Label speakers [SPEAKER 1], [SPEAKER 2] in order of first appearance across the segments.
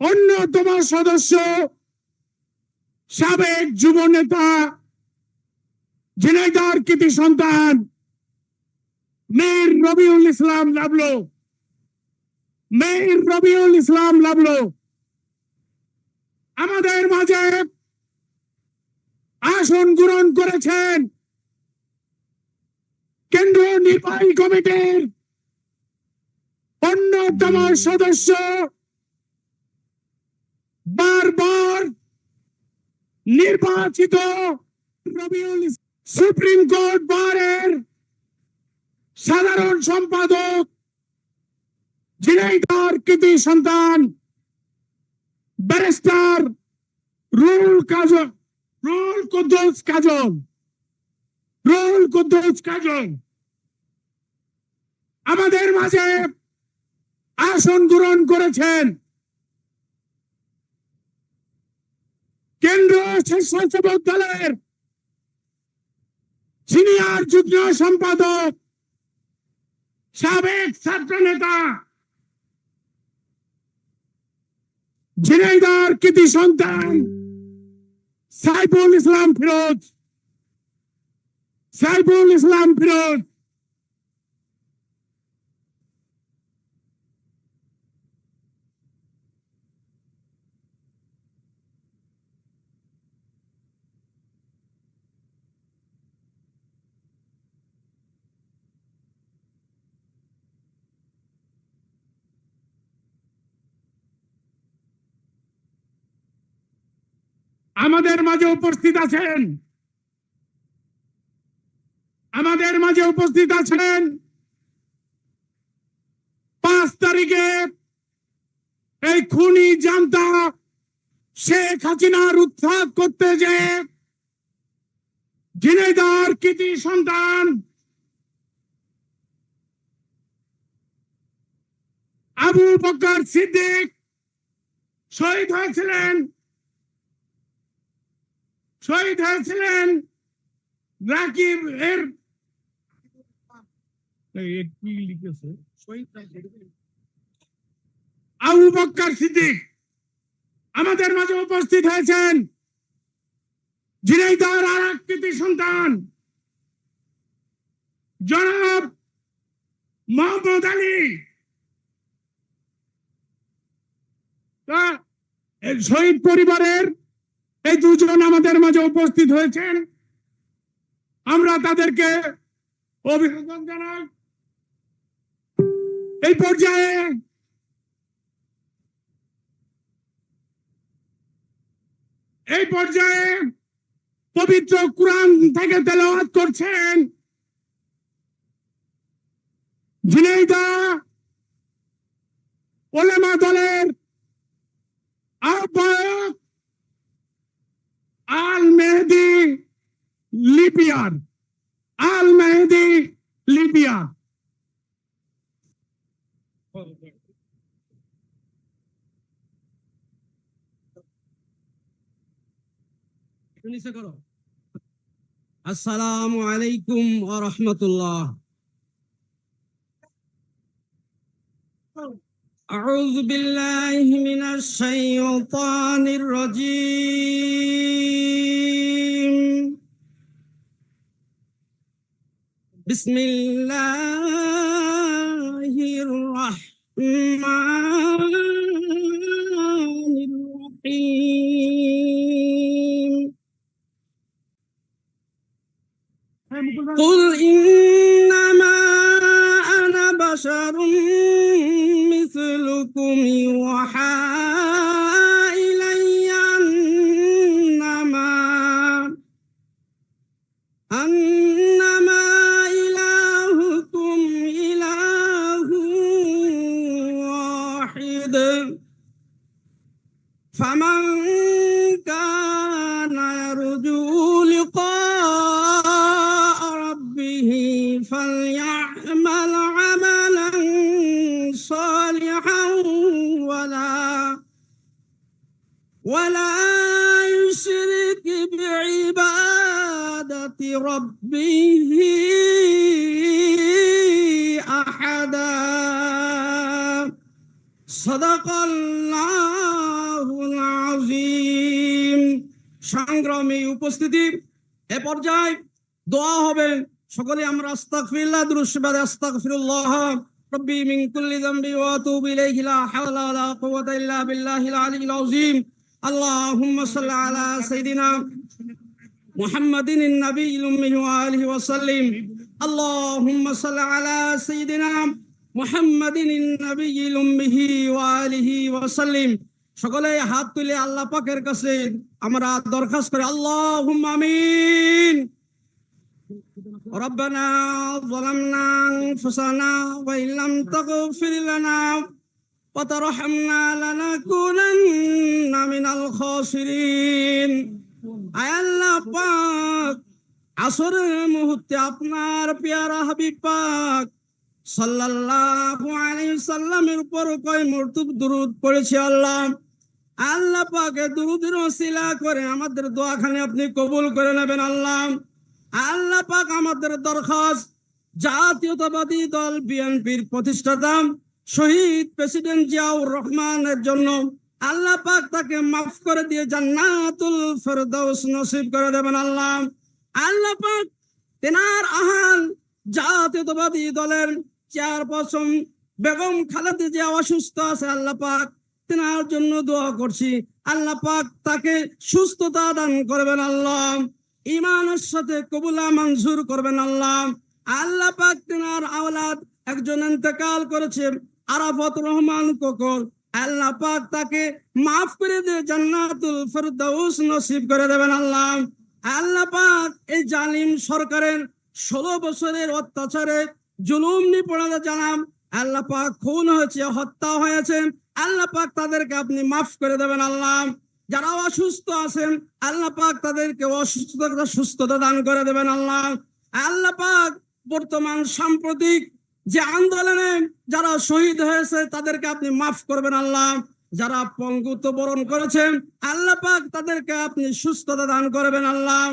[SPEAKER 1] অন্যতম সদস্য সাবেক যুব নেতা ঝিনাইদার কৃতি সন্তান, মীর রবিউল ইসলাম লাবলো। মীর রবিউল ইসলাম লাবলো। আমাদের মাঝে আসন গ্রহণ করেছেন কেন্দ্রীয় নির্বাহী কমিটির অন্যতম সদস্য বারবার নির্বাচিত সুপ্রিম কোর্ট বারের সাধারণ সম্পাদক ঝিনাইদার কৃতি সন্তান ব্যারিস্টার রুল কাজল রুল কুদ্দুস কাজল রুল কুদ্দুস কাজল। আমাদের মাঝে আসন গ্রহণ করেছেন কেন্দ্র স্বেচ্ছাসেবক দলের সিনিয়র যুগ্ম সম্পাদক, সাবেক ছাত্র নেতা ঝিনাইদার কৃতি সন্তান সাইফুল ইসলাম ফিরোজ, সাইফুল ইসলাম ফিরোজ। আমাদের মাঝে উপস্থিত আছেন। আমাদের মাঝে উপস্থিত আছেন পাঁচ তারিখে এই খুনি জানতা শেখ হাসিনার উৎখাত করতে যে ঝিনাইদার কৃতি সন্তান আবু বকর সিদ্দিক শহীদ হয়েছিলেন। শহীদ হয়েছিলেন রাকিব এর কি লিখেছে? আবু বক্কর সিদ্দিক আমাদের মাঝে উপস্থিত হয়েছেন। ঝিনাইদার আর এক কৃতি সন্তান, জনাব মোহাম্মদ আলী। শহীদ পরিবারের এই দুজন আমাদের মাঝে উপস্থিত হয়েছেন। আমরা তাদেরকে অভিনন্দন জানাই। এই পর্যায়ে এই পর্যায়ে পবিত্র কোরআন থেকে তেলাওয়াত করছেন ঝিনাইদা ওলেমা দলের ديار المهدي ليبيا.
[SPEAKER 2] السلام عليكم ورحمة الله. أعوذ بالله من الشيطان الرجيم. بسم الله الرحمن الرحيم. قل إنما بعبادة ربه أحدا সাদাকাল্লাহুল আযীম সংগ্রামী উপস্থিতি এ পর্যায়ে দোয়া হবে সকলে আমরা আস্তাগফিরুল্লাহ দুরুশবাদ আস্তাগফিরুল্লাহ রব্বি মিন কুল্লি যামবি ওয়া আতুবু ইলাইহি লা হাওলা ওয়া লা কুওয়াতা ইল্লা বিল্লাহিল আলিয়্যিল আযীম আল্লাহুম্মা সাল্লি আলা সাইয়্যিদিনা মুহাম্মাদিন النبي الأمي وآله وسلم اللهم صل على سيدنا محمد النبي الأمي وآله وسلم সকলে হাত তুলে আল্লাহ পাকের কাছে আমরা দরখাস্ত করি আল্লাহুম্মা আমিন ربنا ظلمنا أنفسنا وإن لم تغفر لنا وترحمنا لنكونن من الخاسرين আয় আল্লাহ পাক। মুহূর্তে আপনার পেয়ারা হাবিব পাক। সাল্লাল্লাহু সাল্লামের উপর কয় মর্তুব দুরুদ পড়েছে আল্লাহ। আল্লাহ পাকে দুরুদের করে আমাদের দোয়াখানে আপনি কবুল করে নেবেন আল্লাহ। আল্লাহ পাক আমাদের দরখাস্ত জাতীয়তাবাদী দল বিএনপির প্রতিষ্ঠাতা শহীদ প্রেসিডেন্ট জিয়াউর রহমানের জন্য আল্লাহ পাক তাকে মাফ করে দিয়ে জান্নাতুল ফেরদৌস নসিব করে দেবেন আল্লাহ। আল্লাহ পাক তেনার আহাল জাতীয়তাবাদী দলের চেয়ারপারসন বেগম খালেদা যে অসুস্থ আছে আল্লাহ পাক, তেনার জন্য দোয়া করছি। আল্লাহ পাক তাকে সুস্থতা দান করবেন আল্লাহ। ইমানের সাথে কবুলা মঞ্জুর করবেন আল্লাহ। আল্লাহ পাক তেনার আওলাদ একজন ইন্তেকাল করেছে আরাফত রহমান কোকর। আল্লাহ পাক তাকে মাফ করে দিয়ে জান্নাতুল ফেরদাউস নসিব করে দেবেন আল্লাহ। আল্লাহ পাক এই জালিম সরকারের ষোলো বছরের অত্যাচারে জুলুম নিপড়াতে জানাম আল্লাহ পাক খুন হয়েছে, হত্যা হয়েছে। আল্লাহ পাক তাদেরকে আপনি মাফ করে দেবেন আল্লাহ। যারা অসুস্থ আছেন, আল্লাহ পাক তাদেরকে অসুস্থতা সুস্থতা দান করে দেবেন আল্লাহ। আল্লাহ পাক বর্তমান সাম্প্রতিক যে আন্দোলনে যারা শহীদ হয়েছে, তাদেরকে আপনি মাফ করবেন আল্লাহ। যারা পঙ্গুত্ব বরণ করেছেন আল্লাহ পাক তাদেরকে আপনি সুস্থতা দান করবেন আল্লাহ।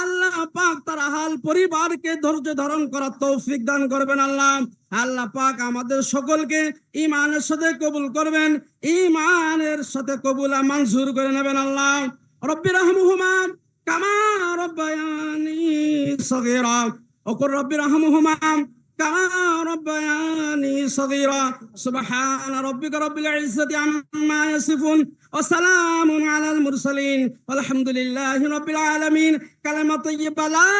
[SPEAKER 2] আল্লাহ পাক তার হাল পরিবারকে ধৈর্য ধারণ করার তৌফিক দান করবেন আল্লাহ। আল্লাহ পাক আমাদের সকলকে ইমানের সাথে কবুল করবেন। ইমানের সাথে কবুলা মঞ্জুর করে নেবেন আল্লাহ। রব্বি রাহমুহুমা কামা রব্বায়ানি সগীরা। ওকুর রব্বি রাহমুহুমা كما ربياني صغيرا سبحان ربك رب العزة عما يصفون وسلام على المرسلين والحمد لله رب العالمين كلمة طيبة لا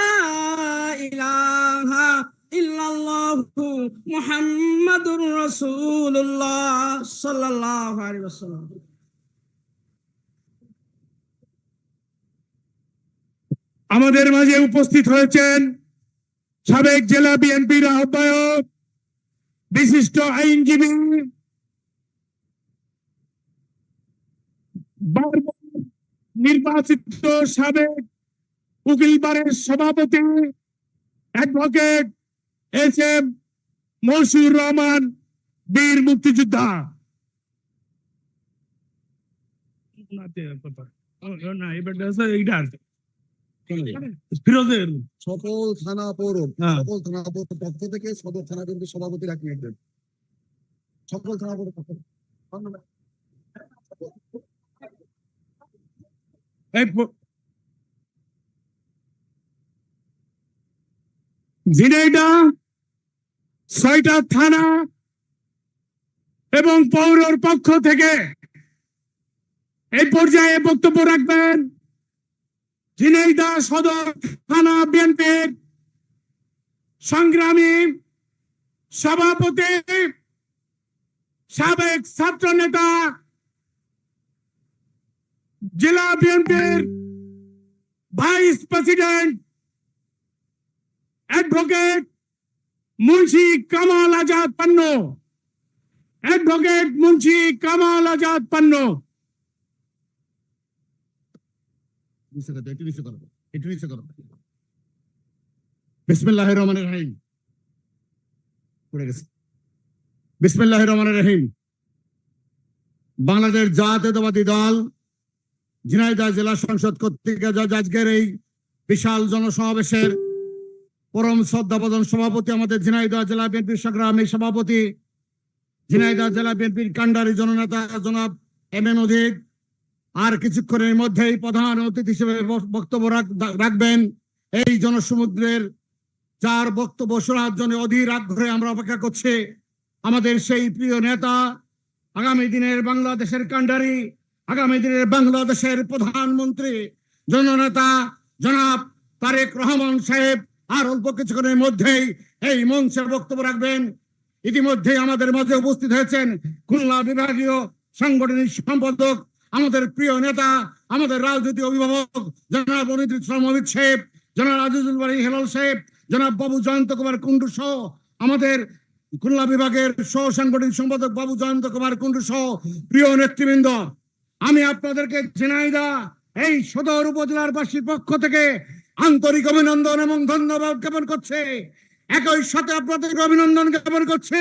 [SPEAKER 2] إله إلا الله محمد رسول الله صلى الله عليه وسلم
[SPEAKER 1] আমাদের মাঝে উপস্থিত হয়েছেন সাবেক জেলা বিএনপির আহ্বায়ক, বিশিষ্ট আইনজীবী নির্বাচিত সাবেক উকিল বারের সভাপতি advocate S M Mashiur Rahman, বীর মুক্তিযোদ্ধা। না, এবার এইটা ফিরোজের।
[SPEAKER 3] সকল থানা পৌর
[SPEAKER 1] হ্যাঁ।
[SPEAKER 3] সকল থানা পৌর পক্ষ থেকে সদর থানা কিন্তু সভাপতি রাখি একজন সকল থানা পৌর পক্ষ
[SPEAKER 1] ছয়টা থানা এবং পৌরর পক্ষ থেকে এই পর্যায়ে বক্তব্য রাখবেন। ঝিনাইদহ সদর থানা বিএনপির সংগ্রামী সভাপতি সাবেক ছাত্র নেতা জেলা বিএনপির
[SPEAKER 3] vice president advocate Munshi Kamal Azad Panna. Advocate Munshi Kamal Azad Panna. Bangladesh জাতীয়তাবাদী দল, ঝিনাইদহ জেলা সংসদ কর্তৃক আজ আজকের এই বিশাল জনসমাবেশের পরম শ্রদ্ধাবদন সভাপতি আমাদের ঝিনাইদহ জেলা বিএনপির সংগ্রামী সভাপতি, ঝিনাইদহ জেলা বিএনপির কান্ডারি জননেতা জনাব এম এন অধিক আর কিছুক্ষণের মধ্যেই প্রধান অতিথি হিসেবে বক্তব্য রাখ- রাখবেন। এই জনসমুদ্রের যার বক্তব্য শোনার জন্য অধীর আগ্রহে আমরা অপেক্ষা করছি। আমাদের সেই প্রিয় নেতা, আগামী দিনের বাংলাদেশের কান্ডারি আগামী দিনের বাংলাদেশের প্রধানমন্ত্রী, জননেতা জনাব তারেক রহমান সাহেব, আর অল্প কিছুক্ষণের মধ্যেই এই মঞ্চে বক্তব্য রাখবেন। ইতিমধ্যে আমাদের মাঝে উপস্থিত হয়েছেন খুলনা বিভাগীয় সাংগঠনিক সম্পাদক আমাদের প্রিয় নেতা, আমাদের রাজনৈতিক অভিভাবক, জনাব ইসলাম অমিত সাহেব, জনাব আজিজুল বাড়ি হেলাল সাহেব, জনাব বাবু জয়ন্ত কুমার কুন্ডু সহ আমাদের খুলনা বিভাগের সহ সাংগঠনিক সম্পাদক বাবু জয়ন্ত কুমার কুন্ডু সহ প্রিয় নেতৃবৃন্দ, আমি আপনাদেরকে ঝিনাইদা এই সদর উপজেলার বাসীর পক্ষ থেকে আন্তরিক অভিনন্দন এবং ধন্যবাদ জ্ঞাপন করছে। একই সাথে আপনাদেরকে অভিনন্দন জ্ঞাপন করছে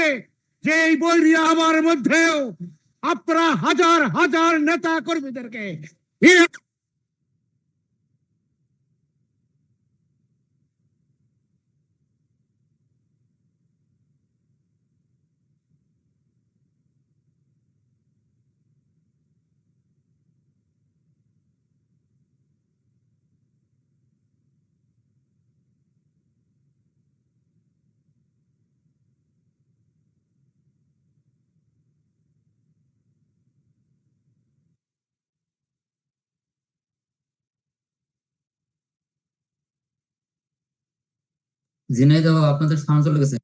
[SPEAKER 3] যে এই বৈরী আবার মধ্যেও আপনারা হাজার হাজার নেতা কর্মীদেরকে
[SPEAKER 4] ঝিনাইদহ আপনাদের সাউন্ড চলে গেছে